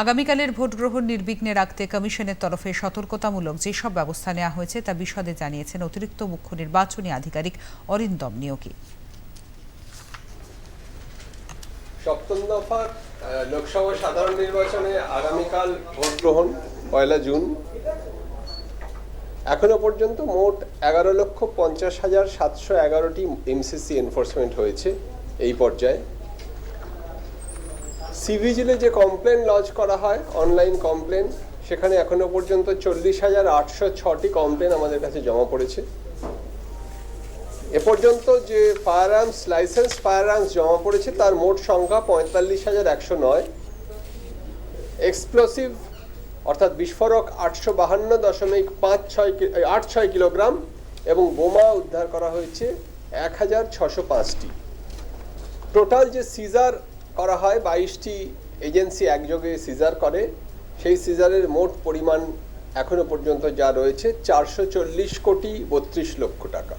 আগামীকালের ভোট গ্রহণ নির্বিঘ্নে রাখতে কমিশনের তরফে সতর্কতামূলক যেসব ব্যবস্থা নেওয়া হয়েছে তা বিশদে জানিয়েছেন অতিরিক্ত মুখ্য নির্বাচনী আধিকারিক অরিন্দম নিয়োগী সপ্তম দফার লোকসভা সাধারণ নির্বাচনে আগামীকাল ভোট গ্রহণ পয়লা জুন। এখনও পর্যন্ত মোট এগারো লক্ষ পঞ্চাশ হাজার সাতশো এগারোটি এমসিসি এনফোর্সমেন্ট হয়েছে এই পর্যায়ে। সিভিজিলে যে কমপ্লেন লঞ্চ করা হয়, অনলাইন কমপ্লেন, সেখানে এখনও পর্যন্ত চল্লিশ হাজার আটশো ছটি কমপ্লেন আমাদের কাছে জমা পড়েছে। এ পর্যন্ত যে firearms licence firearms জমা পড়েছে, তার মোট সংখ্যা পঁয়তাল্লিশ হাজার একশো নয়। এক্সপ্লোসিভ অর্থাৎ বিস্ফোরক আটশো বাহান্ন দশমিক পাঁচ ছয় আট ছয় কিলোগ্রাম এবং বোমা উদ্ধার করা হয়েছে এক হাজার ছশো পাঁচটি। টোটাল যে সিজার করা হয়। বাইশটি এজেন্সি একযোগে সিজার করে। সেই সিজারের মোট পরিমাণ এখনও পর্যন্ত যা রয়েছে, চারশো চল্লিশ কোটি বত্রিশ লক্ষ টাকা।